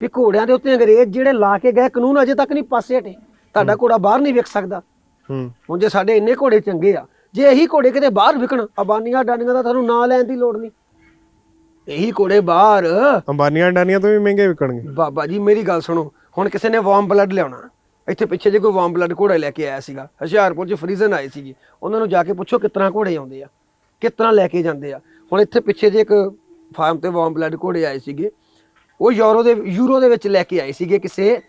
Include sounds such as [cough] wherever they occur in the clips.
ਵੀ ਘੋੜਿਆਂ ਦੇ ਉੱਤੇ ਅੰਗਰੇਜ਼ ਜਿਹੜੇ ਲਾ ਕੇ ਗਏ ਕਾਨੂੰਨ ਅਜੇ ਤੱਕ ਨਹੀਂ ਪਾਸੇ ਹਟੇ। ਤੁਹਾਡਾ ਘੋੜਾ ਬਾਹਰ ਨਹੀਂ ਵਿਕ ਸਕਦਾ। ਹੂੰ। ਹੁਣ ਜੇ ਸਾਡੇ ਇੰਨੇ ਘੋੜੇ ਚੰਗੇ ਆ ਜੇ ਇਹੀ ਘੋੜੇ ਕਿਤੇ ਬਾਹਰ ਵਿਕਣ ਅਬਾਨੀਆਂ ਡਾਨੀਆਂ ਦਾ ਤੁਹਾਨੂੰ ਨਾਂ ਲੈਣ ਦੀ ਲੋੜ ਨਹੀਂ। ਇਹੀ ਘੋੜੇ ਬਾਹਰ ਅੰਬਾਨੀਆਂ ਡਾਨੀਆਂ ਤੋਂ ਵੀ ਮਹਿੰਗੇ ਵਿਕਣਗੇ। ਬਾਬਾ ਜੀ ਮੇਰੀ ਗੱਲ ਸੁਣੋ ਹੁਣ ਕਿਸੇ ਨੇ ਵਾਰਮ ਬਲੱਡ ਲਿਆਉਣਾ ਇੱਥੇ ਪਿੱਛੇ ਜੇ ਕੋਈ ਵਾਰਮ ਬਲੱਡ ਘੋੜਾ ਲੈ ਕੇ ਆਇਆ ਸੀਗਾ ਹੁਸ਼ਿਆਰਪੁਰ 'ਚ ਫਰੀਜ਼ਨ ਆਏ ਸੀਗੇ ਉਹਨਾਂ ਨੂੰ ਜਾ ਕੇ ਪੁੱਛੋ ਕਿਤਨਾ ਘੋੜੇ ਆਉਂਦੇ ਆ ਕਿਤਨਾ ਲੈ ਕੇ ਜਾਂਦੇ ਆ। ਹੁਣ ਇੱਥੇ ਪਿੱਛੇ ਜੇ ਇੱਕ ਫਾਰਮ ਤੇ ਵਾਰਮ ਬਲੱਡ ਘੋੜੇ ਆਏ ਸੀਗੇ ਉਹ ਯੂਰੋ ਦੇ ਯੂਰੋ ਦੇ ਵਿੱਚ ਲੈ ਕੇ ਆਏ ਸੀਗੇ ਕਿਸੇ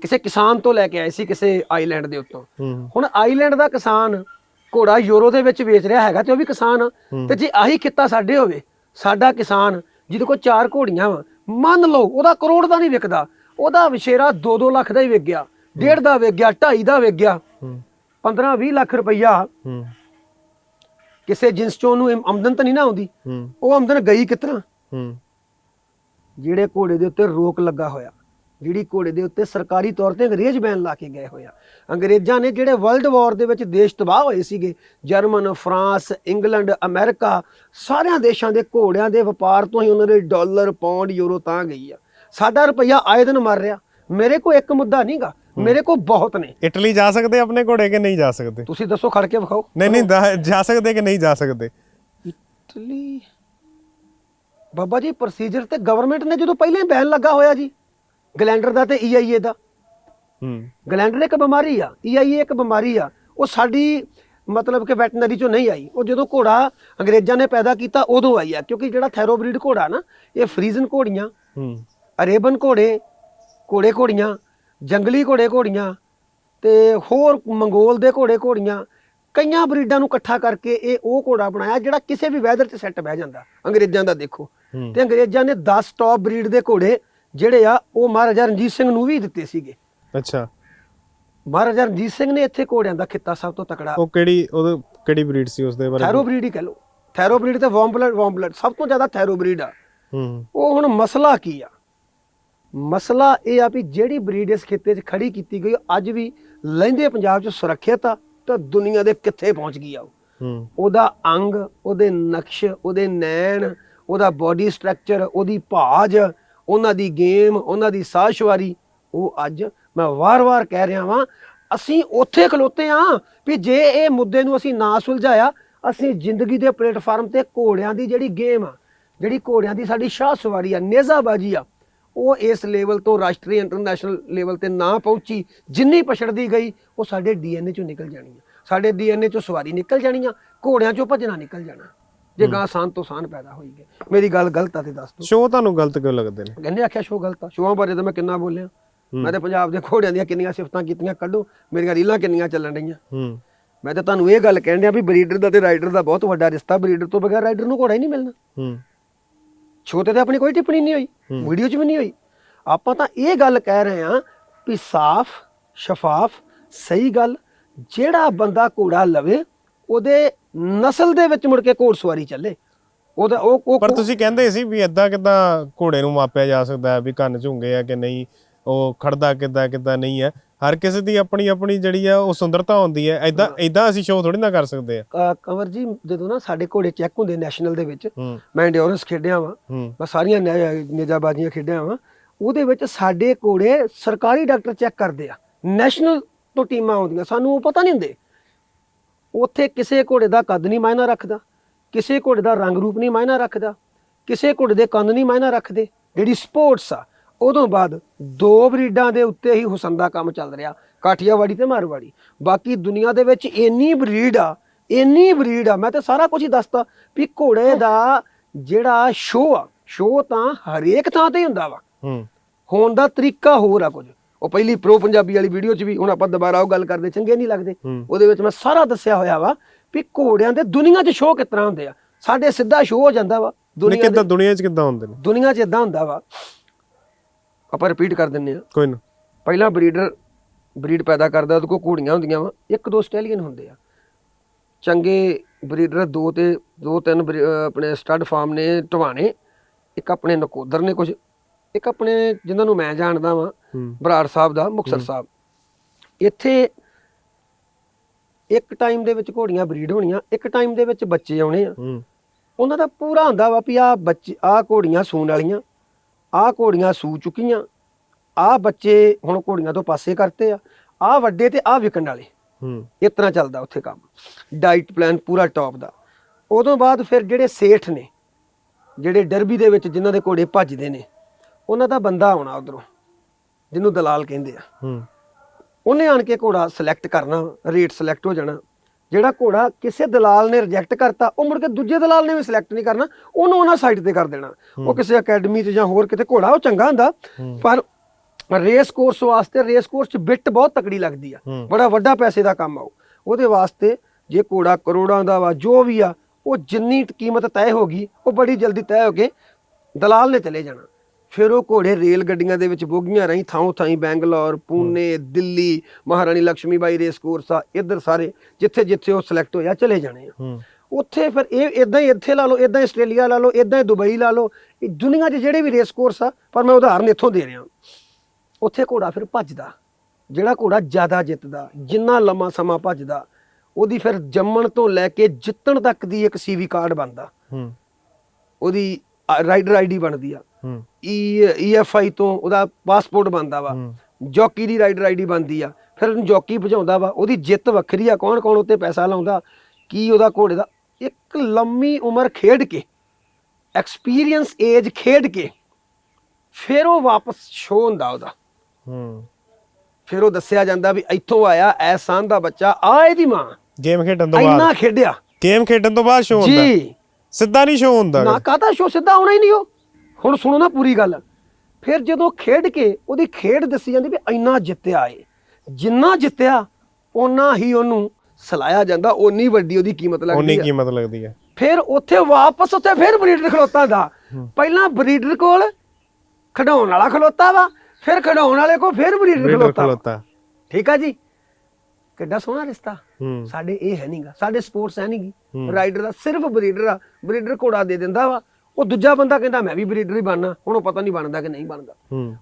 ਕਿਸੇ ਕਿਸਾਨ ਤੋਂ ਲੈ ਕੇ ਆਏ ਸੀ ਕਿਸੇ ਆਈਲੈਂਡ ਦੇ ਉੱਤੋਂ। ਹੁਣ ਆਈਲੈਂਡ ਦਾ ਕਿਸਾਨ ਘੋੜਾ ਯੂਰੋ ਦੇ ਵਿੱਚ ਵੇਚ ਰਿਹਾ ਹੈਗਾ ਤੇ ਉਹ ਵੀ ਕਿਸਾਨ। ਤੇ ਜੇ ਆਹੀ ਖਿੱਤਾ ਸਾਡੇ ਹੋਵੇ ਸਾਡਾ ਕਿਸਾਨ ਜਿਹਦੇ ਕੋਲ ਚਾਰ ਘੋੜੀਆਂ ਵਾ ਮੰਨ ਲਓ ਉਹਦਾ ਕਰੋੜ ਦਾ ਨਹੀਂ ਵਿਕਦਾ ਉਹਦਾ ਵਿਸ਼ੇਰਾ 2-2 ਲੱਖ ਦਾ ਹੀ ਵਿਕ ਗਿਆ ਡੇਢ ਦਾ ਵਿਕ ਗਿਆ 2.5 ਦਾ ਵਿਕ ਗਿਆ ਹੂੰ। 15-20 ਲੱਖ ਰੁਪਈਆ ਹੂੰ। ਕਿਸੇ ਜਿੰਸ ਚੋਂ ਆਮ- ਆਮਦਨ ਤਾਂ ਨਹੀਂ ਨਾ ਆਉਂਦੀ ਉਹ ਆਮਦਨ ਗਈ ਕਿਤਨਾ? ਜਿਹੜੇ ਘੋੜੇ ਦੇ ਉੱਤੇ ਰੋਕ ਲੱਗਾ ਹੋਇਆ ਜਿਹੜੀ ਘੋੜੇ ਦੇ ਉੱਤੇ ਸਰਕਾਰੀ ਤੌਰ ਤੇ ਅੰਗਰੇਜ਼ ਬੈਨ ਲਾ ਕੇ ਗਏ ਹੋਇਆ ਅੰਗਰੇਜ਼ਾਂ ਨੇ ਜਿਹੜੇ ਵਰਲਡ ਵਾਰ ਦੇ ਵਿੱਚ ਦੇਸ਼ ਤਬਾਹ ਹੋਏ ਸੀਗੇ ਜਰਮਨ ਫਰਾਂਸ ਇੰਗਲੈਂਡ ਅਮਰੀਕਾ ਸਾਰਿਆਂ ਦੇਸ਼ਾਂ ਦੇ ਘੋੜਿਆਂ ਦੇ ਵਪਾਰ ਤੋਂ ਹੀ ਉਹਨਾਂ ਦੇ ਡਾਲਰ ਪੌਂਡ ਯੂਰੋ ਤਾਂ ਗਈ ਆ। ਸਾਡਾ ਰੁਪਈਆ ਆਏ ਦਿਨ ਮਰ ਰਿਹਾ। ਮੇਰੇ ਕੋਲ ਇੱਕ ਮੁੱਦਾ ਨਹੀਂਗਾ ਮੇਰੇ ਕੋਲ ਬਹੁਤ ਨੇ। ਇਟਲੀ ਜਾ ਸਕਦੇ ਆਪਣੇ ਘੋੜੇ ਕਿ ਨਹੀਂ ਜਾ ਸਕਦੇ? ਤੁਸੀਂ ਦੱਸੋ ਖੜ ਕੇ ਵਿਖਾਓ। ਨਹੀਂ ਨਹੀਂ ਜਾ ਸਕਦੇ ਕਿ ਨਹੀਂ ਜਾ ਸਕਦੇ? ਇਟਲੀ? ਬਾਬਾ ਜੀ ਪ੍ਰੋਸੀਜਰ ਤੇ ਗਵਰਨਮੈਂਟ ਨੇ ਜਦੋਂ ਪਹਿਲਾਂ ਹੀ ਬੈਨ ਲੱਗਾ ਹੋਇਆ ਜੀ ਗਲੈਂਡਰ ਦਾ ਤੇ ਈਆਈਏ ਦਾ। ਹੂੰ। ਗਲੈਂਡਰ ਇੱਕ ਬਿਮਾਰੀ ਆ ਈਆਈਏ ਇੱਕ ਬਿਮਾਰੀ ਆ ਉਹ ਸਾਡੀ ਮਤਲਬ ਕਿ ਵੈਟਨਰੀ ਚੋਂ ਨਹੀਂ ਆਈ। ਉਹ ਜਦੋਂ ਘੋੜਾ ਅੰਗਰੇਜ਼ਾਂ ਨੇ ਪੈਦਾ ਕੀਤਾ ਉਦੋਂ ਆਈ ਆ ਕਿਉਂਕਿ ਜਿਹੜਾ ਥੈਰੋਬਰੀਡ ਘੋੜਾ ਨਾ ਇਹ ਫਰੀਜ਼ਨ ਘੋੜੀਆਂ ਹੂੰ। ਅਰੇਬਨ ਘੋੜੇ ਘੋੜੇ ਘੋੜੀਆਂ ਜੰਗਲੀ ਘੋੜੇ ਘੋੜੀਆਂ ਤੇ ਹੋਰ ਮੰਗੋਲ ਦੇ ਘੋੜੇ ਘੋੜੀਆਂ ਕਈਆਂ ਬਰੀਡਾਂ ਨੂੰ ਇਕੱਠਾ ਕਰਕੇ ਇਹ ਉਹ ਘੋੜਾ ਬਣਾਇਆ ਜਿਹੜਾ ਕਿਸੇ ਵੀ ਵੈਦਰ 'ਚ ਸੈੱਟ ਬਹਿ ਜਾਂਦਾ। ਅੰਗਰੇਜ਼ਾਂ ਦਾ ਦੇਖੋ। ਤੇ ਅੰਗਰੇਜ਼ਾਂ ਨੇ 10 ਟੌਪ ਬਰੀਡ ਦੇ ਘੋੜੇ ਜਿਹੜੇ ਆ ਉਹ ਮਹਾਰਾਜਾ ਰਣਜੀਤ ਸਿੰਘ ਨੂੰ ਵੀ ਦਿੱਤੇ ਸੀਗੇ। ਅੱਛਾ। ਮਹਾਰਾਜਾ ਰਣਜੀਤ ਸਿੰਘ ਨੇ ਇੱਥੇ ਘੋੜਿਆਂ ਦਾ ਖਿੱਤਾ ਸਭ ਤੋਂ ਤਕੜਾ। ਉਹ ਕਿਹੜੀ ਉਹ ਕਿਹੜੀ ਬਰੀਡ ਸੀ ਉਸ ਦੇ ਬਾਰੇ? ਥੈਰੋ ਬਰੀਡ ਹੀ ਕਹ ਲਓ। ਥੈਰੋ ਬਰੀਡ ਤੇ ਵਾਰਮ ਬਲੱਡ ਵਾਰਮ ਬਲੱਡ ਸਭ ਤੋਂ ਜ਼ਿਆਦਾ ਥੈਰੋ ਬਰੀਡ ਆ। ਹੂੰ। ਉਹ ਹੁਣ ਮਸਲਾ ਕੀ ਆ? ਮਸਲਾ ਇਹ ਆ ਵੀ ਜਿਹੜੀ ਬਰੀਡ ਇਸ ਖੇਤੇ 'ਚ ਖੜੀ ਕੀਤੀ ਗਈ ਅੱਜ ਵੀ ਲਹਿੰਦੇ ਪੰਜਾਬ 'ਚ ਸੁਰੱਖਿਅਤ ਆ ਤਾਂ ਦੁਨੀਆ ਦੇ ਕਿੱਥੇ ਪਹੁੰਚ ਗਈ ਆ ਉਹ। ਹੂੰ। ਉਹਦਾ ਅੰਗ ਉਹਦੇ ਨਕਸ਼ ਉਹਦੇ ਨੈਣ ਉਹਦਾ ਬਾਡੀ ਸਟਰਕਚਰ ਉਹਦੀ ਭਾਜ, ਉਹਨਾਂ ਦੀ ਗੇਮ ਉਹਨਾਂ ਦੀ ਸਾਹਸ਼ਵਾਰੀ ਉਹ ਅੱਜ ਮੈਂ ਵਾਰ-ਵਾਰ ਕਹਿ ਰਿਹਾ ਵਾਂ, ਅਸੀਂ ਉੱਥੇ ਖਲੋਤੇ ਆ ਵੀ ਜੇ ਇਹ ਮੁੱਦੇ ਨੂੰ ਅਸੀਂ ਨਾ ਸੁਲਝਾਇਆ, ਅਸੀਂ ਜ਼ਿੰਦਗੀ ਦੇ ਪਲੇਟਫਾਰਮ ਤੇ ਘੋੜਿਆਂ ਦੀ ਜਿਹੜੀ ਗੇਮ ਆ, ਜਿਹੜੀ ਘੋੜਿਆਂ ਦੀ ਸਾਡੀ ਸ਼ਾਹ ਸਵਾਰੀ ਆ, ਨੇਜ਼ਾਬਾਜੀ ਆ, ਉਹ ਇਸ ਲੈਵਲ ਤੋਂ ਰਾਸ਼ਟਰੀ ਇੰਟਰਨੈਸ਼ਨਲ ਲੈਵਲ ਤੇ ਨਾ ਪਹੁੰਚੀ, ਜਿੰਨੀ ਪਛੜਦੀ ਗਈ, ਉਹ ਸਾਡੇ ਡੀਐਨਏ ਚੋਂ ਨਿਕਲ ਜਾਣੀ ਆ। ਸਾਡੇ ਡੀਐਨਏ ਚੋਂ ਸਵਾਰੀ ਨਿਕਲ ਜਾਣੀ ਆ, ਘੋੜਿਆਂ ਚੋਂ ਭੱਜਣਾ ਨਿਕਲ ਜਾਣਾ। ਜੇ ਗਾਂ ਸਾਨ ਤੋਂ ਸਾਨ ਪੈਦਾ ਹੋਈ ਗਏ। ਮੇਰੀ ਗੱਲ ਗਲਤ ਆ ਤੇ ਦੱਸ ਦਿਓ ਸ਼ੋਅ ਤੁਹਾਨੂੰ ਗਲਤ ਕਿਉਂ ਲੱਗਦੇ ਨੇ? ਕਹਿੰਦੇ ਆਖਿਆ ਸ਼ੋ ਗਲਤ ਆ। ਸ਼ੋਆਂ ਬਾਰੇ ਤਾਂ ਮੈਂ ਕਿੰਨਾ ਬੋਲਿਆ। ਮੈਂ ਤੇ ਪੰਜਾਬ ਦੇ ਘੋੜਿਆਂ ਦੀਆਂ ਕਿੰਨੀਆਂ ਸਿਫਤਾਂ ਕੀਤੀਆਂ ਕੱਢੋ। ਮੇਰੀਆਂ ਰੀਲਾਂ ਕਿੰਨੀਆਂ ਚੱਲਣ ਰਹੀਆਂ ਹੂੰ। ਮੈਂ ਤਾਂ ਤੁਹਾਨੂੰ ਇਹ ਗੱਲ ਕਹਿਣ ਡਿਆ ਵੀ ਬਰੀਡਰ ਦਾ ਤੇ ਰਾਈਡਰ ਦਾ ਬਹੁਤ ਵੱਡਾ ਰਿਸ਼ਤਾ। ਬਰੀਡਰ ਤੋਂ ਬਗੈਰ ਰਾਈਡਰ ਨੂੰ ਘੋੜਾ ਹੀ ਨਹੀਂ ਮਿਲਣਾ। ਹੂੰ। ਛੋਟੇ ਤੇ ਆਪਣੀ ਕੋਈ ਟਿੱਪਣੀ ਨਹੀਂ ਹੋਈ। ਵੀਡੀਓ 'ਚ ਵੀ ਨਹੀਂ ਹੋਈ। ਆਪਾਂ ਤਾਂ ਇਹ ਗੱਲ ਕਹਿ ਰਹੇ ਹਾਂ ਵੀ ਸਾਫ਼ ਸ਼ਫਾਫ ਸਹੀ ਗੱਲ ਜਿਹੜਾ ਬੰਦਾ ਘੋੜਾ ਲਵੇ ਉਹਦੇ ਨਸਲ ਦੇ ਵਿੱਚ ਮੁੜ ਕੇ ਘੋੜਸਵਾਰੀ ਚੱਲੇ। ਉਹਦਾ ਉਹ ਉਹ ਪਰ ਤੁਸੀਂ ਕਹਿੰਦੇ ਸੀ ਵੀ ਇਦਾਂ ਕਿਦਾਂ ਘੋੜੇ ਨੂੰ ਮਾਪਿਆ ਜਾ ਸਕਦਾ ਹੈ ਵੀ ਕੰਨ ਝੁੰਗੇ ਆ ਕਿ ਨਹੀਂ ਉਹ ਖੜਦਾ ਕਿੱਦਾਂ ਕਿੱਦਾਂ ਨਹੀਂ ਹੈ। ਹਰ ਕਿਸੇ ਦੀ ਆਪਣੀ ਆਪਣੀ ਜਿਹੜੀ ਆ ਉਹ ਸੁੰਦਰਤਾ ਹੁੰਦੀ ਹੈ। ਇਦਾਂ ਇਦਾਂ ਅਸੀਂ ਸ਼ੋਅ ਥੋੜੀ ਨਾ ਕਰ ਸਕਦੇ ਆ। ਅ, ਕੰਵਰ ਜੀ ਜਦੋਂ ਨਾ ਸਾਡੇ ਘੋੜੇ ਚੈੱਕ ਹੁੰਦੇ ਨੈਸ਼ਨਲ ਦੇ ਵਿੱਚ ਹੂੰ। ਮੈਂ ਇੰਡਿਓਰੈਂਸ ਖੇਡਿਆ ਵਾਂ। ਹੂੰ। ਮੈਂ ਸਾਰੀਆਂ ਨੇਜਾਬਾਜ਼ੀਆਂ ਖੇਡਿਆ ਵਾਂ। ਉਹਦੇ ਵਿੱਚ ਸਾਡੇ ਘੋੜੇ ਸਰਕਾਰੀ ਡਾਕਟਰ ਚੈੱਕ ਕਰਦੇ ਆ। ਨੈਸ਼ਨਲ ਤੋਂ ਟੀਮਾਂ ਆਉਂਦੀਆਂ। ਸਾਨੂੰ ਉਹ ਪਤਾ ਨਹੀਂ ਹੁੰਦੇ। ਉੱਥੇ ਕਿਸੇ ਘੋੜੇ ਦਾ ਕੱਦ ਨਹੀਂ ਮਾਇਨਾ ਰੱਖਦਾ ਕਿਸੇ ਘੋੜੇ ਦਾ ਰੰਗ ਰੂਪ ਨਹੀਂ ਮਾਇਨਾ ਰੱਖਦਾ ਕਿਸੇ ਘੋੜੇ ਦੇ ਕੰਨ ਨਹੀਂ ਮਾਇਨਾ ਰੱਖਦੇ ਜਿਹੜੀ ਸਪੋਰਟਸ ਆ ਉਦੋਂ ਬਾਅਦ ਦੋ ਬਰੀਡਾਂ ਦੇ ਉੱਤੇ ਹੀ ਹੁਸਨ ਦਾ ਕੰਮ ਚੱਲ ਰਿਹਾ ਕਾਠੀਆਵਾੜੀ ਤੇ ਮਾਰਵਾੜੀ। ਬਾਕੀ ਦੁਨੀਆ ਦੇ ਵਿੱਚ ਇੰਨੀ ਬਰੀਡ ਆ ਇੰਨੀ ਬਰੀਡ ਆ ਮੈਂ ਤੇ ਸਾਰਾ ਕੁਝ ਹੀ ਦੱਸਤਾ ਵੀ ਘੋੜੇ ਦਾ ਜਿਹੜਾ ਸ਼ੋਅ ਆ ਸ਼ੋਅ ਤਾਂ ਹਰੇਕ ਥਾਂ ਤੇ ਹੁੰਦਾ ਵਾ। ਹੂੰ। ਹੋਣ ਦਾ ਤਰੀਕਾ ਹੋਰ ਆ ਕੁਝ। ਉਹ ਪਹਿਲੀ ਪ੍ਰੋ ਪੰਜਾਬੀ ਵਾਲੀ ਵੀਡੀਓ 'ਚ ਵੀ ਹੁਣ ਆਪਾਂ ਦੁਬਾਰਾ ਉਹ ਗੱਲ ਕਰਦੇ ਚੰਗੇ ਨਹੀਂ ਲੱਗਦੇ। ਉਹਦੇ ਵਿੱਚ ਮੈਂ ਸਾਰਾ ਦੱਸਿਆ ਹੋਇਆ ਵਾ ਵੀ ਘੋੜਿਆਂ ਦੇ ਦੁਨੀਆ 'ਚ ਸ਼ੋਅ ਕਿਸ ਤਰ੍ਹਾਂ ਹੁੰਦੇ ਆ। ਸਾਡੇ ਸਿੱਧਾ ਸ਼ੋਅ ਹੋ ਜਾਂਦਾ ਵਾ ਦੁਨੀਆ ਕਿੱਦਾਂ ਦੁਨੀਆ 'ਚ ਕਿੱਦਾਂ ਹੁੰਦੇ ਨੇ? ਦੁਨੀਆ 'ਚ ਇਦਾਂ ਹੁੰਦਾ ਵਾ। ਆਪਾਂ ਰਿਪੀਟ ਕਰ ਦਿੰਨੇ ਆ ਕੋਈ ਨਾ। ਪਹਿਲਾਂ ਬਰੀਡਰ ਬਰੀਡ ਪੈਦਾ ਕਰਦਾ ਉਹਦੇ ਕੋਲ ਘੋੜੀਆਂ ਹੁੰਦੀਆਂ ਵਾ। ਇੱਕ ਦੋ ਸਟੈਲੀਅਨ ਹੁੰਦੇ ਆ। ਚੰਗੇ ਬਰੀਡਰ ਦੋ ਤੇ ਦੋ ਤਿੰਨ ਆਪਣੇ ਸਟੱਡ ਫਾਰਮ ਨੇ ਟਵਾਣੇ ਇੱਕ ਆਪਣੇ ਨਕੋਦਰ ਨੇ ਕੁਝ ਇੱਕ ਆਪਣੇ ਜਿਨ੍ਹਾਂ ਨੂੰ ਮੈਂ ਜਾਣਦਾ ਵਾਂ ਬਰਾੜ ਸਾਹਿਬ ਦਾ ਮੁਕਤਸਰ ਸਾਹਿਬ। ਇੱਥੇ ਇੱਕ ਟਾਈਮ ਦੇ ਵਿੱਚ ਘੋੜੀਆਂ ਬਰੀਡ ਹੋਣੀਆਂ ਇੱਕ ਟਾਈਮ ਦੇ ਵਿੱਚ ਬੱਚੇ ਆਉਣੇ ਆ। ਉਹਨਾਂ ਦਾ ਪੂਰਾ ਹੁੰਦਾ ਵਾ ਵੀ ਆ ਬੱਚੇ ਆ ਘੋੜੀਆਂ ਸੂਣ ਵਾਲੀਆਂ ਆ ਘੋੜੀਆਂ ਸੂ ਚੁੱਕੀਆਂ ਆ ਬੱਚੇ ਹੁਣ ਘੋੜੀਆਂ ਤੋਂ ਪਾਸੇ ਕਰਤੇ ਆ ਆ ਵੱਡੇ ਤੇ ਆ ਵਿਕਣ ਵਾਲੇ। ਹੂੰ। ਇਸ ਤਰ੍ਹਾਂ ਚੱਲਦਾ ਉੱਥੇ ਕੰਮ। ਡਾਈਟ ਪਲਾਨ ਪੂਰਾ ਟੌਪ ਦਾ। ਉਦੋਂ ਬਾਅਦ ਫਿਰ ਜਿਹੜੇ ਸੇਠ ਨੇ ਜਿਹੜੇ ਡਰਬੀ ਦੇ ਵਿੱਚ ਜਿਨ੍ਹਾਂ ਦੇ ਘੋੜੇ ਭੱਜਦੇ ਨੇ ਉਹਨਾਂ ਦਾ ਬੰਦਾ ਆਉਣਾ ਉਧਰੋਂ। ਜਿਹਨੂੰ ਦਲਾਲ ਕਹਿੰਦੇ ਆ। ਹੂੰ। ਉਹਨੇ ਆਣ ਕੇ ਘੋੜਾ ਸਿਲੈਕਟ ਕਰਨਾ ਰੇਟ ਸਿਲੈਕਟ ਹੋ ਜਾਣਾ। ਜਿਹੜਾ ਘੋੜਾ ਕਿਸੇ ਦਲਾਲ ਨੇ ਰਿਜੈਕਟ ਕਰਤਾ ਉਹ ਮੁੜ ਕੇ ਦੂਜੇ ਦਲਾਲ ਨੇ ਵੀ ਸਿਲੈਕਟ ਨਹੀਂ ਕਰਨਾ ਉਹਨੂੰ ਉਹਨਾਂ ਸਾਈਡ ਤੇ ਕਰ ਦੇਣਾ। ਉਹ ਕਿਸੇ ਅਕੈਡਮੀ 'ਚ ਜਾਂ ਹੋਰ ਕਿਤੇ ਘੋੜਾ ਉਹ ਚੰਗਾ ਹੁੰਦਾ। ਪਰ ਰੇਸ ਕੋਰਸ ਵਾਸਤੇ ਰੇਸ ਕੋਰਸ 'ਚ ਬਿੱਟ ਬਹੁਤ ਤਕੜੀ ਲੱਗਦੀ ਆ। ਬੜਾ ਵੱਡਾ ਪੈਸੇ ਦਾ ਕੰਮ ਆ ਉਹ। ਉਹਦੇ ਵਾਸਤੇ ਜੇ ਘੋੜਾ ਕਰੋੜਾਂ ਦਾ ਵਾ ਜੋ ਵੀ ਆ ਉਹ ਜਿੰਨੀ ਕੀਮਤ ਤੈਅ ਹੋ ਗਈ ਉਹ ਬੜੀ ਜਲਦੀ ਤੈਅ ਹੋ ਕੇ ਦਲਾਲ ਨੇ ਚਲੇ ਜਾਣਾ। ਫਿਰ ਉਹ ਘੋੜੇ ਰੇਲ ਗੱਡੀਆਂ ਦੇ ਵਿੱਚ ਬੋਗੀਆਂ ਰਹੀ ਥਾਂ ਥਾਈ ਬੈਂਗਲੌਰ ਪੂਨੇ ਦਿੱਲੀ ਮਹਾਰਾਣੀ ਲక్ష్ਮੀਬਾਈ ਰੇਸ ਕੋਰਸ ਆ ਇੱਧਰ ਸਾਰੇ ਜਿੱਥੇ ਜਿੱਥੇ ਉਹ ਸਿਲੈਕਟ ਹੋਇਆ ਚਲੇ ਜਾਣੇ ਆ। ਉੱਥੇ ਫਿਰ ਇਹ ਇਦਾਂ ਹੀ ਇੱਥੇ ਲਾ ਲਓ ਇਦਾਂ ਹੀ ਆਸਟ੍ਰੇਲੀਆ ਲਾ ਲਓ ਇਦਾਂ ਹੀ ਦੁਬਈ ਲਾ ਲਓ ਇਹ ਦੁਨੀਆ 'ਚ ਜਿਹੜੇ ਵੀ ਰੇਸ ਕੋਰਸ ਆ ਪਰ ਮੈਂ ਉਦਾਹਰਨ ਇੱਥੋਂ ਦੇ ਰਿਹਾ। ਉੱਥੇ ਘੋੜਾ ਫਿਰ ਭੱਜਦਾ ਜਿਹੜਾ ਘੋੜਾ ਜ਼ਿਆਦਾ ਜਿੱਤਦਾ ਜਿੰਨਾ ਲੰਮਾ ਸਮਾਂ ਭੱਜਦਾ ਉਹਦੀ ਫਿਰ ਜੰਮਣ ਤੋਂ ਲੈ ਕੇ ਜਿੱਤਣ ਤੱਕ ਦੀ ਇੱਕ ਸੀਵੀ ਕਾਰਡ ਬਣਦਾ। ਹੂੰ। ਉਹਦੀ ਰਾਈਡਰ ਆਈਡੀ ਬਣਦੀ ਆ। ਈ ਈਐਫਆਈ ਤੋਂ ਉਹਦਾ ਪਾਸਪੋਰਟ ਬਣਦਾ ਵਾ। ਜੌਕੀ ਦੀ ਰਾਈਡਰ ਆਈਡੀ ਬਣਦੀ ਆ। ਫਿਰ ਉਹਨੂੰ ਜੌਕੀ ਭਜਾਉਂਦਾ ਵਾ। ਉਹਦੀ ਜਿੱਤ ਵੱਖਰੀ ਆ। ਕੌਣ ਕੌਣ ਉੱਤੇ ਪੈਸਾ ਲਾਉਂਦਾ? ਕੀ ਉਹਦਾ ਘੋੜੇ ਦਾ? ਇੱਕ ਲੰਮੀ ਉਮਰ ਖੇਡ ਕੇ ਐਕਸਪੀਰੀਅੰਸ ਏਜ ਖੇਡ ਕੇ ਫਿਰ ਉਹ ਵਾਪਸ ਸ਼ੋ ਹੁੰਦਾ ਉਹਦਾ। ਹੂੰ। ਫਿਰ ਉਹ ਦੱਸਿਆ ਜਾਂਦਾ ਵੀ ਇੱਥੋਂ ਆਇਆ ਐਸਾਨ ਦਾ ਬੱਚਾ ਆ ਇਹਦੀ ਮਾਂ। ਗੇਮ ਖੇਡਣ ਤੋਂ ਇੰਨਾ ਬਾਅਦ ਖੇਡਿਆ। ਗੇਮ ਖੇਡਣ ਤੋਂ ਬਾਅਦ ਸ਼ੋਅ ਹੁੰਦਾ। ਜੀ। ਸਿੱਧਾ ਨਹੀਂ ਸ਼ੋਅ ਹੁੰਦਾ ਨਾ ਕਾਹਦਾ ਸ਼ੋ ਸਿੱਧਾ ਆਉਣਾ ਹੀ ਨਹੀਂ ਉਹ। ਹੁਣ ਸੁਣੋ ਨਾ ਪੂਰੀ ਗੱਲ। ਫਿਰ ਜਦੋਂ ਖੇਡ ਕੇ ਉਹਦੀ ਖੇਡ ਦੱਸੀ ਜਾਂਦੀ ਵੀ ਇੰਨਾ ਜਿੱਤਿਆ ਏ ਜਿੰਨਾ ਜਿੱਤਿਆ ਓਨਾ ਹੀ ਉਹਨੂੰ ਸਲਾਇਆ ਜਾਂਦਾ ਓਨੀ ਵੱਡੀ ਉਹਦੀ ਕੀਮਤ ਲੱਗਦੀ ਆ। ਕੀਮਤ ਲੱਗਦੀ ਹੈ ਫਿਰ ਉੱਥੇ ਵਾਪਸ ਉੱਥੇ ਫਿਰ ਬਰੀਡਰ ਖਲੋਤਾ ਦਾ। ਪਹਿਲਾਂ ਬਰੀਡਰ ਕੋਲ ਖਡਾਉਣ ਵਾਲਾ ਖਲੋਤਾ ਵਾ ਫਿਰ ਖਡਾਉਣ ਵਾਲੇ ਕੋਲ ਫਿਰ ਬਰੀਡਰ ਖਲੋਤਾ ਠੀਕ ਆ ਜੀ? ਕਿੱਡਾ ਸੋਹਣਾ ਰਿਸ਼ਤਾ। ਹੂੰ। ਸਾਡੇ ਇਹ ਹੈ ਨਹੀਂਗਾ ਸਾਡੇ ਸਪੋਰਟਸ ਹੈ ਹੂੰ। ਨਹੀਂਗੀ ਰਾਈਡਰ ਦਾ ਸਿਰਫ ਬਰੀਡਰ ਆ। ਬਰੀਡਰ ਘੋੜਾ ਦੇ ਦਿੰਦਾ ਵਾ। ਉਹ ਦੂਜਾ ਬੰਦਾ ਕਹਿੰਦਾ ਮੈਂ ਵੀ ਬਰੀਡਰ ਹੀ ਬਣਨਾ ਹੁਣ ਉਹ ਪਤਾ ਨਹੀਂ ਬਣਦਾ ਕਿ ਨਹੀਂ ਬਣਦਾ।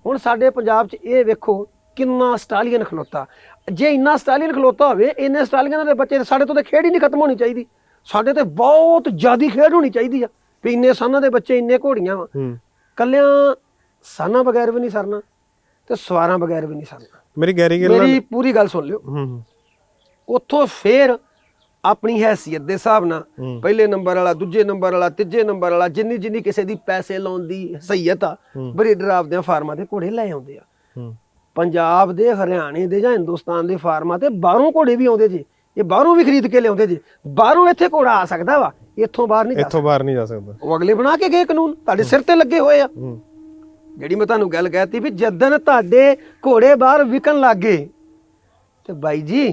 ਹੁਣ ਸਾਡੇ ਪੰਜਾਬ 'ਚ ਇਹ ਵੇਖੋ ਕਿੰਨਾ ਸਟਾਲੀਅਨ ਖਲੋਤਾ। ਜੇ ਇੰਨਾ ਸਟਾਲੀਅਨ ਖਲੋਤਾ ਹੋਵੇ ਇੰਨੇ ਸਟਾਲੀਅਨਾਂ ਦੇ ਬੱਚੇ ਸਾਡੇ ਤੋਂ ਤਾਂ ਖੇਡ ਹੀ ਨਹੀਂ ਖਤਮ ਹੋਣੀ ਚਾਹੀਦੀ। ਸਾਡੇ ਤੇ ਬਹੁਤ ਜ਼ਿਆਦੀ ਖੇਡ ਹੋਣੀ ਚਾਹੀਦੀ ਆ ਵੀ ਇੰਨੇ ਸਾਨਾਂ ਦੇ ਬੱਚੇ ਇੰਨੇ ਘੋੜੀਆਂ ਵਾ। ਕੱਲਿਆਂ ਸਾਨਾਂ ਬਗੈਰ ਵੀ ਨਹੀਂ ਸਰਨਾ ਤੇ ਸਵਾਰਾਂ ਬਗੈਰ ਵੀ ਨਹੀਂ ਸਰਨਾ। ਮੇਰੀ ਗੈਰੀ ਗਿੱਲ ਮੇਰੀ ਪੂਰੀ ਗੱਲ ਸੁਣ ਲਿਓ। ਹੂੰ ਹੂੰ। ਉੱਥੋਂ ਫੇਰ ਆਪਣੀ ਹੈਸੀਅਤ ਦੇ ਹਿਸਾਬ ਨਾਲ। ਪਹਿਲੇ ਨੰਬਰ ਵਾਲਾ ਦੂਜੇ ਨੰਬਰ ਵਾਲਾ ਤੀਜੇ ਨੰਬਰ ਵਾਲਾ ਜਿੰਨੀ ਜਿੰਨੀ ਕਿਸੇ ਦੀ ਪੈਸੇ ਲਾਉਣ ਦੀ ਸਹੀਅਤ ਆ। ਬਰੀਡਰ ਆਪਦੇ ਫਾਰਮਾਂ ਤੇ ਘੋੜੇ ਲੈ ਆਉਂਦੇ ਆ। ਪੰਜਾਬ ਦੇ ਹਰਿਆਣੇ ਦੇ ਜਾਂ ਹਿੰਦੁਸਤਾਨ ਦੇ ਫਾਰਮਾਂ ਤੇ ਬਾਹਰੋਂ ਘੋੜੇ ਵੀ ਆਉਂਦੇ ਜੀ ਇਹ ਬਾਹਰੋਂ ਵੀ ਖਰੀਦ ਕੇ ਲਿਆਉਂਦੇ ਜੀ ਬਾਹਰੋਂ ਇੱਥੇ ਘੋੜਾ ਆ ਸਕਦਾ ਵਾ ਇੱਥੋਂ ਬਾਹਰ ਨਹੀਂ ਜਾ ਇੱਥੋਂ ਬਾਹਰ ਨਹੀਂ ਜਾ ਸਕਦਾ। ਉਹ ਅਗਲੇ ਬਣਾ ਕੇ ਗਏ ਕਾਨੂੰਨ ਤੁਹਾਡੇ ਸਿਰ ਤੇ ਲੱਗੇ ਹੋਏ ਆ। ਜਿਹੜੀ ਮੈਂ ਤੁਹਾਨੂੰ ਗੱਲ ਕਹਿਤੀ ਵੀ ਜਦੋਂ ਤੁਹਾਡੇ ਘੋੜੇ ਬਾਹਰ ਵਿਕਣ ਲੱਗੇ ਤੇ ਬਾਈ ਜੀ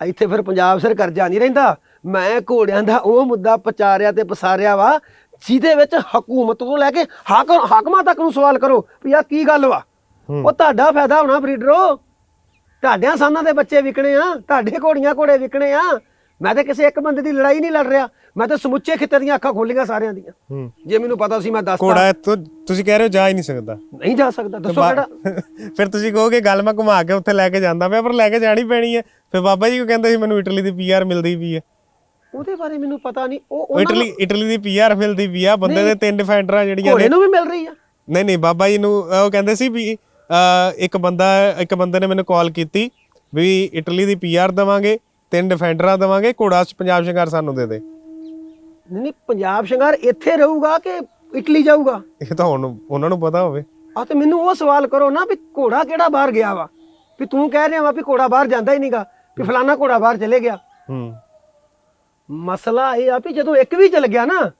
ਇੱਥੇ ਫਿਰ ਪੰਜਾਬ ਸਿਰ ਕਰਜ਼ਾ ਨਹੀਂ ਰਹਿੰਦਾ। ਮੈਂ ਘੋੜਿਆਂ ਦਾ ਉਹ ਮੁੱਦਾ ਪਚਾਰਿਆ ਤੇ ਪਸਾਰਿਆ ਵਾ ਜਿਹਦੇ ਵਿੱਚ ਹਕੂਮਤ ਤੋਂ ਲੈ ਕੇ ਹਾਕ ਹਾਕਮਾਂ ਤੱਕ ਨੂੰ ਸਵਾਲ ਕਰੋ ਵੀ ਆ ਕੀ ਗੱਲ ਵਾ। ਉਹ ਤੁਹਾਡਾ ਫਾਇਦਾ ਹੋਣਾ ਬਰੀਡਰੋ। ਤੁਹਾਡਿਆਂ ਸਾਨਾਂ ਦੇ ਬੱਚੇ ਵਿਕਣੇ ਆ ਤੁਹਾਡੇ ਘੋੜੀਆਂ ਘੋੜੇ ਵਿਕਣੇ ਆ। ਮੈਂ ਤਾਂ ਕਿਸੇ ਇੱਕ ਬੰਦੇ ਦੀ ਲੜਾਈ ਨਹੀਂ ਲੜ ਰਿਹਾ। ਮੈਂ ਤਾਂ ਸਮੁੱਚੇ ਖਿੱਤੇ ਦੀਆਂ ਅੱਖਾਂ ਖੋਲੀਆਂ ਸਾਰਿਆਂ ਦੀਆਂ। ਜੇ ਮੈਨੂੰ ਪਤਾ ਸੀ ਮੈਂ ਦੱਸਦਾ ਘੋੜਾ ਤੁਸੀਂ ਕਹਿ ਰਹੇ ਹੋ ਜਾ ਹੀ ਨਹੀਂ ਸਕਦਾ। ਨਹੀਂ ਜਾ ਸਕਦਾ। ਦੱਸੋ ਕਿਹੜਾ? [laughs] ਫਿਰ ਤੁਸੀਂ ਕਹੋਗੇ ਗੱਲ ਮੈਂ ਘੁਮਾ ਕੇ ਉੱਥੇ ਲੈ ਕੇ ਜਾਂਦਾ ਪਿਆ ਪਰ ਲੈ ਕੇ ਜਾਣੀ ਪੈਣੀ ਹੈ। ਫਿਰ ਬਾਬਾ ਜੀ ਕੋ ਕਹਿੰਦੇ ਸੀ ਮੈਨੂੰ ਇਟਲੀ ਦੀ ਪੀਆਰ ਮਿਲਦੀ ਪਈ ਹੈ। ਉਹਦੇ ਬਾਰੇ ਮੈਨੂੰ ਪਤਾ ਨਹੀਂ। ਉਹ ਇਟਲੀ ਇਟਲੀ ਦੀ ਪੀਆਰ ਮਿਲਦੀ ਪਈ ਆ ਬੰਦੇ ਦੇ ਤਿੰਨ ਡਿਫੈਂਡਰਾਂ ਜਿਹੜੀਆਂ ਨੇ। ਨੂੰ ਵੀ ਮਿਲ ਰਹੀ ਆ। ਨਹੀਂ ਨਹੀਂ ਬਾਬਾ ਜੀ ਨੂੰ ਉਹ ਕਹਿੰਦੇ ਸੀ ਵੀ ਇੱਕ ਬੰਦਾ ਇੱਕ ਬੰਦੇ ਨੇ ਮੈਨੂੰ ਕਾਲ ਕੀਤੀ ਵੀ ਇਟਲੀ ਦੀ ਪੀਆਰ ਦਵਾਂਗੇ। ਤਿੰਨ ਡਿਫੈਂਡਰਾਂ ਦਵਾਂਗੇ ਘੋੜਾ ਪੰਜਾਬ ਸ਼ਿੰਗਾਰ ਸਾਨੂੰ ਦੇ ਦੇ। ਨਹੀਂ ਨਹੀਂ ਪੰਜਾਬ ਸ਼ਿੰਗਾਰ ਇੱਥੇ ਰਹੂਗਾ ਕਿ ਇਟਲੀ ਜਾਊਗਾ? ਇਹ ਤਾਂ ਹੁਣ ਉਹਨਾਂ ਨੂੰ ਪਤਾ ਹੋਵੇ। ਆ ਤੇ ਮੈਨੂੰ ਉਹ ਸਵਾਲ ਕਰੋ ਨਾ ਵੀ ਘੋੜਾ ਕਿਹੜਾ ਬਾਹਰ ਗਿਆ ਵਾ? ਵੀ ਤੂੰ ਕਹਿ ਰਿਹਾ ਵਾ ਵੀ ਘੋੜਾ ਬਾਹਰ ਜਾਂਦਾ ਹੀ ਨਹੀਂਗਾ ਵੀ ਫਲਾਨਾ ਘੋੜਾ ਬਾਹਰ ਚਲੇ ਗਿਆ। ਹੂੰ। ਮਸਲਾ ਇਹ ਆ ਵੀ ਜਦੋਂ ਇੱਕ ਵੀ ਚਲ ਗਿਆ ਨਾ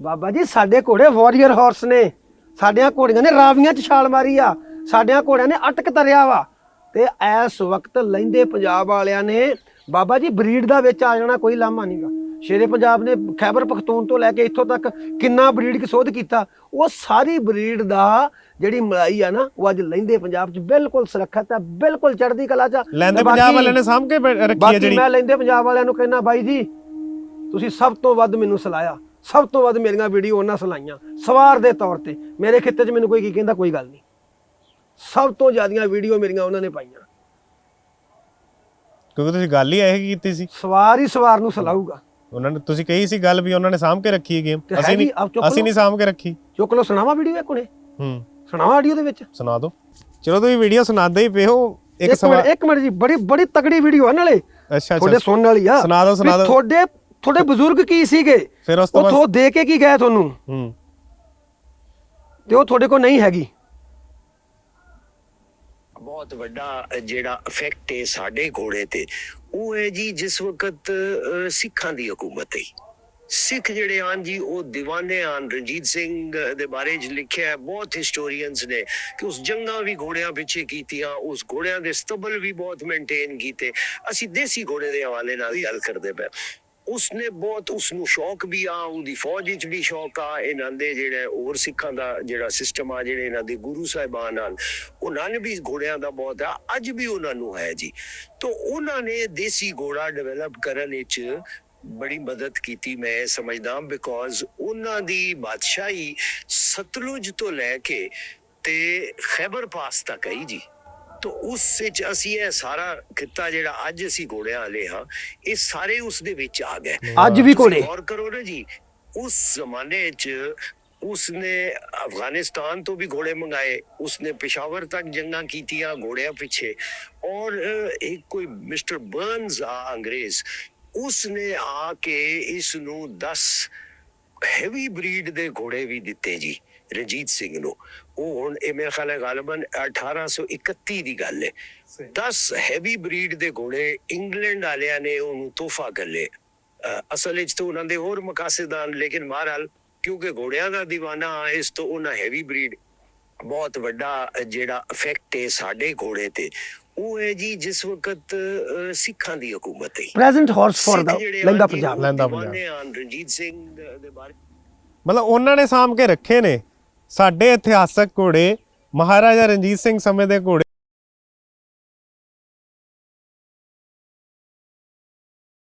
ਬਾਬਾ ਜੀ ਸਾਡੇ ਘੋੜੇ ਵਾਰੀਅਰ ਹਾਰਸ ਨੇ। ਸਾਡੀਆਂ ਘੋੜੀਆਂ ਨੇ ਰਾਵੀਆਂ 'ਚ ਛਾਲ ਮਾਰੀ ਆ। ਸਾਡਿਆਂ ਘੋੜਿਆਂ ਨੇ ਅਟਕ ਤਰਿਆ ਵਾ। ਤੇ ਇਸ ਵਕਤ ਲੈਂਦੇ ਪੰਜਾਬ ਵਾਲਿਆਂ ਨੇ ਬਾਬਾ ਜੀ ਬਰੀਡ ਦਾ ਵਿੱਚ ਆ ਜਾਣਾ ਕੋਈ ਲਾਮਾ ਨਹੀਂਗਾ ਸ਼ੇਰੇ ਪੰਜਾਬ ਨੇ ਖੈਬਰ ਪਖਤੂਨ ਤੋਂ ਲੈ ਕੇ ਇੱਥੋਂ ਤੱਕ ਕਿੰਨਾ ਬਰੀਡ ਕੀ ਸੋਧ ਕੀਤਾ। ਉਹ ਸਾਰੀ ਬਰੀਡ ਦਾ ਜਿਹੜੀ ਮਲਾਈ ਆ ਨਾ ਉਹ ਅੱਜ ਲੈਂਦੇ ਪੰਜਾਬ 'ਚ ਬਿਲਕੁਲ ਸੁਰੱਖਿਅਤ ਆ ਬਿਲਕੁਲ ਚੜ੍ਹਦੀ ਕਲਾ 'ਚ। ਲੈਂਦੇ ਪੰਜਾਬ ਵਾਲਿਆਂ ਨੇ ਸਾਂਭ ਕੇ ਰੱਖੀ ਹੈ ਜਿਹੜੀ। ਮੈਂ ਲੈਂਦੇ ਪੰਜਾਬ ਵਾਲਿਆਂ ਨੂੰ ਕਹਿੰਦਾ ਬਾਈ ਜੀ ਤੁਸੀਂ ਸਭ ਤੋਂ ਵੱਧ ਮੈਨੂੰ ਸਲਾਇਆ। ਸਭ ਤੋਂ ਵੱਧ ਮੇਰੀਆਂ ਵੀਡੀਓ ਉਹਨਾਂ ਸਲਾਈਆਂ ਸਵਾਰ ਦੇ ਤੌਰ ਤੇ। ਮੇਰੇ ਖਿੱਤੇ 'ਚ ਮੈਨੂੰ ਕੋਈ ਕੀ ਕਹਿੰਦਾ ਕੋਈ ਗੱਲ ਨਹੀਂ। ਸਭ ਤੋਂ ਜ਼ਿਆਦੀਆਂ ਵੀਡੀਓ ਮੇਰੀਆਂ ਉਹਨਾਂ ਨੇ ਪਾਈਆਂ। ਕਿਉਂਕਿ ਤੁਸੀਂ ਗੱਲ ਹੀ ਇਹ ਕੀਤੀ ਸੀ। ਸਵਾਰ ਹੀ ਸਵਾਰ ਨੂੰ ਸਲਾਊਗਾ। ਉਹਨਾਂ ਨੇ ਤੁਸੀਂ ਕਹੀ ਸੀ ਗੱਲ ਵੀ ਉਹਨਾਂ ਨੇ ਸਾਂਭ ਕੇ ਰੱਖੀ ਹੈ ਗੇਮ ਤੇ ਅਸੀਂ ਹੈਗੀ, ਨਹੀਂ ਚੁੱਕ ਅਸੀਂ ਲਓ। ਨਹੀਂ ਸਾਂਭ ਕੇ ਰੱਖੀ। ਚੁੱਕ ਲੋ ਸੁਣਾਵਾ ਵੀਡੀਓ ਇੱਕ ਹੁਣੇ? ਹੂੰ। ਸੁਣਾਵਾ ਆਡੀਓ ਦੇ ਵਿੱਚ? ਸੁਣਾ ਦਿਓ। ਚਲੋ ਤੁਸੀਂ ਵੀਡੀਓ ਸੁਣਾਉਂਦੇ ਹੀ ਪਏ ਹੋ। ਇੱਕ ਇੱਕ ਸਵਾਲ ਮਿੰਟ ਇੱਕ ਮਿੰਟ ਜੀ ਬੜੀ ਬੜੀ ਤਕੜੀ ਵੀਡੀਓ ਆ ਨਾਲੇ। ਅੱਛਾ ਤੁਹਾਡੇ ਅੱਛਾ ਸੁਣਨ ਵਾਲੀ ਆ। ਸੁਣਾ ਦਿਓ, ਸੁਣਾ ਵੀ ਦਿਓ। ਤੁਹਾਡੇ ਤੁਹਾਡੇ ਬਜ਼ੁਰਗ ਕੀ ਸੀਗੇ? ਫਿਰ ਉਸ ਤੋਂ ਬਾਅਦ ਤੋਂ ਦੇ ਕੇ ਕੀ ਗਏ ਤੁਹਾਨੂੰ? ਹੂੰ। ਤੇ ਉਹ ਤੁਹਾਡੇ ਕੋਲ ਨਹੀਂ ਹੈਗੀ। ਬਹੁਤ ਵੱਡਾ ਜਿਹੜਾ ਇਫੈਕਟ ਹੈ ਸਾਡੇ ਘੋੜੇ ਤੇ, ਉਹ ਹੈ ਜੀ ਜਿਸ ਵਕਤ ਸਿੱਖਾਂ ਦੀ ਹਕੂਮਤ ਹੈ ਸਿੱਖ ਜਿਹੜੇ ਹਨ ਜੀ, ਉਹ دیਵਾਨੇ ਹਨ। ਰਣਜੀਤ ਸਿੰਘ ਦੇ ਬਾਰੇ ਚ ਲਿਖਿਆ ਹੈ, ਬਹੁਤ ਹਿਸਟੋਰੀਅਨਸ ਨੇ ਕਿ ਉਸ ਜੰਗਾਂ ਵੀ ਘੋੜਿਆਂ ਪਿੱਛੇ ਕੀਤੀਆਂ, ਉਸ ਘੋੜਿਆਂ ਦੇ ਸਟਬਲ ਵੀ ਬਹੁਤ ਮੇਨਟੇਨ ਕੀਤੇ। ਅਸੀਂ ਦੇਸੀ ਘੋੜੇ ਦੇ ਹਵਾਲੇ ਨਾਲ ਹੀ ਗੱਲ ਕਰਦੇ ਪਏ। ਉਸਨੇ ਬਹੁਤ ਉਸ ਨੂੰ ਸ਼ੌਕ ਵੀ ਆ, ਉਹਦੀ ਫੌਜ ਵਿੱਚ ਵੀ ਸ਼ੌਕ ਆ, ਇਹਨਾਂ ਦੇ ਜਿਹੜੇ ਹੋਰ ਸਿੱਖਾਂ ਦਾ ਜਿਹੜਾ ਸਿਸਟਮ ਆ, ਜਿਹੜੇ ਇਹਨਾਂ ਦੇ ਗੁਰੂ ਸਾਹਿਬਾਨ ਨਾਲ ਉਹਨਾਂ ਨੇ ਵੀ ਘੋੜਿਆਂ ਦਾ ਬਹੁਤ ਆ, ਅੱਜ ਵੀ ਉਹਨਾਂ ਨੂੰ ਹੈ ਜੀ। ਤੋਂ ਉਹਨਾਂ ਨੇ ਦੇਸੀ ਘੋੜਾ ਡਿਵੈਲਪ ਕਰਨ ਵਿੱਚ ਬੜੀ ਮਦਦ ਕੀਤੀ, ਮੈਂ ਇਹ ਸਮਝਦਾ ਬਿਕੋਜ਼ ਉਹਨਾਂ ਦੀ ਬਾਦਸ਼ਾਹੀ ਸਤਲੁਜ ਤੋਂ ਲੈ ਕੇ ਤੇ ਖੈਬਰ ਪਾਸ ਤੱਕ ਆਈ ਜੀ। ਤੋ ਉਸ ਵਿੱਚ ਅਸੀਂ ਇਹ ਸਾਰਾ ਕਿੱਤਾ ਜਿਹੜਾ ਅੱਜ ਅਸੀਂ ਘੋੜਿਆਂ ਵਾਲੇ ਹਾਂ ਇਹ ਸਾਰੇ ਉਸ ਦੇ ਵਿੱਚ ਆ ਗਏ। ਅੱਜ ਵੀ ਘੋੜੇ। ਗੌਰ ਕਰੋ ਨਾ ਜੀ ਉਸ ਜ਼ਮਾਨੇ 'ਚ ਉਸਨੇ ਅਫਗਾਨਿਸਤਾਨ ਤੋਂ ਵੀ ਘੋੜੇ ਮੰਗਾਏ ਉਸਨੇ ਪਿਸ਼ਾਵਰ ਤੱਕ ਜੰਗਾਂ ਕੀਤੀਆਂ ਘੋੜਿਆਂ ਪਿੱਛੇ। ਔਰ ਇੱਕ ਕੋਈ ਮਿਸਟਰ ਬਰਨਸ ਆ ਅੰਗਰੇਜ਼ ਉਸਨੇ ਆ ਕੇ ਇਸ ਨੂੰ 10 ਹੈਵੀ ਬਰੀਡ ਦੇ ਘੋੜੇ ਵੀ ਦਿੱਤੇ ਜੀ। ਰਣਜੀਤ ਸਿੰਘ ਨੂੰ। ਉਹ ਹੁਣ ਇਹ ਮੇਰੇ ਖਿਆਲ ਹੈ ਗਾਲਬਨ 1831 ਦੀ ਗੱਲ ਹੈ 10 ਹੈਵੀ ਬਰੀਡ ਦੇ ਘੋੜੇ ਇੰਗਲੈਂਡ ਵਾਲਿਆਂ ਨੇ ਉਹਨੂੰ ਤੋਹਫਾ ਗੱਲੇ ਅਸਲ ਵਿੱਚ ਤਾਂ ਉਹਨਾਂ ਦੇ ਹੋਰ ਮਕਾਸਦਾਨ ਲੇਕਿਨ ਮਹਾਰਾਲ ਕਿਉਂਕਿ ਘੋੜਿਆਂ ਦਾ دیਵਾਨਾ ਇਸ ਤੋਂ ਉਹਨਾਂ ਹੈਵੀ ਬਰੀਡ ਬਹੁਤ ਵੱਡਾ ਜਿਹੜਾ ਇਫੈਕਟ ਹੈ ਸਾਡੇ ਘੋੜੇ ਤੇ। ਉਹ ਹੈ ਜੀ ਜਿਸ ਵਕਤ ਸਿੱਖਾਂ ਦੀ ਹਕੂਮਤ ਹੈ ਪ੍ਰੈਜ਼ੈਂਟ ਹਾਰਸ ਫॉर ਦਾ ਲਹਿੰਦਾ ਪੰਜਾਬ। ਲਹਿੰਦਾ ਪੰਜਾਬ। ਰਣਜੀਤ ਸਿੰਘ ਦੇ ਬਾਰੇ। ਮਤਲਬ ਉਹਨਾਂ ਨੇ ਸਾਮ ਕੇ ਰੱਖੇ ਨੇ। ਸਾਡੇ ਇਤਿਹਾਸਕ ਘੋੜੇ ਮਹਾਰਾਜਾ ਰਣਜੀਤ ਸਿੰਘ ਸਮੇਂ ਦੇ ਘੋੜੇ